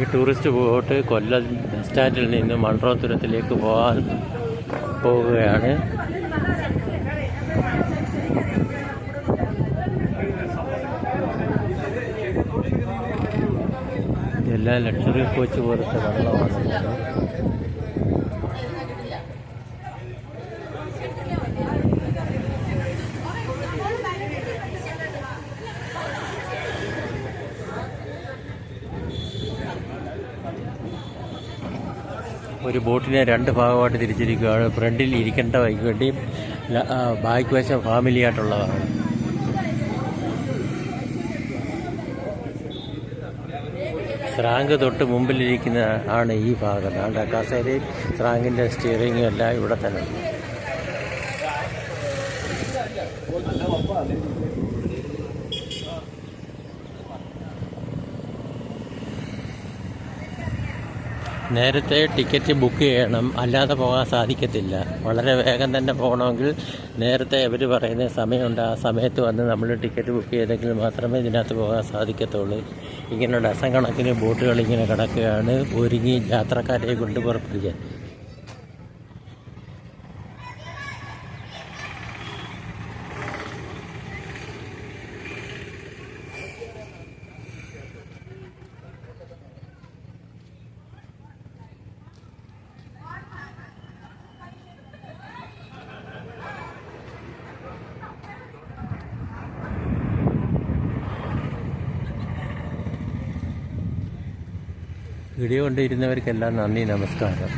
ഈ tourist boat കൊല്ലം bus സ്റ്റാൻഡിൽ നിന്ന് മൺറോത്തുരത്തിലേക്ക് പോകാൻ പോവുകയാണ്. എല്ലാ ലക്ഷറി കോച്ച് പോലത്തെ വെള്ളമാണ്. ഒരു ബോട്ടിനെ രണ്ട് ഭാഗമായിട്ട് തിരിച്ചിരിക്കുകയാണ്. ഫ്രണ്ടിൽ ഇരിക്കേണ്ട ബൈക്ക് വേണ്ടിയും ബാക്ക് വശം ഫാമിലി ആയിട്ടുള്ളതാണ്. സ്രാങ്ക് തൊട്ട് മുമ്പിലിരിക്കുന്ന ആണ് ഈ ഭാഗം. അതുകൊണ്ട് കസേരയും സ്രാങ്കിന്റെ സ്റ്റിയറിങ്ങും എല്ലാം ഇവിടെ തന്നെ. നേരത്തെ ടിക്കറ്റ് ബുക്ക് ചെയ്യണം. അല്ലാതെ പോകാൻ സാധിക്കത്തില്ല. വളരെ വേഗം തന്നെ പോകണമെങ്കിൽ നേരത്തെ അവർ പറയുന്ന സമയമുണ്ട്. ആ സമയത്ത് വന്ന് നമ്മൾ ടിക്കറ്റ് ബുക്ക് ചെയ്തെങ്കിൽ മാത്രമേ ഇതിനകത്ത് പോകാൻ സാധിക്കത്തുള്ളൂ. ഇങ്ങനെ ഡസൻ കണക്കിന് ബോട്ടുകൾ ഇങ്ങനെ കിടക്കുകയാണ്. ഒരുങ്ങി യാത്രക്കാരെ കൊണ്ട് പുറപ്പെടുക. വീഡിയോ കണ്ടിരുന്നവർക്കെല്ലാം നന്ദി നമസ്കാരം.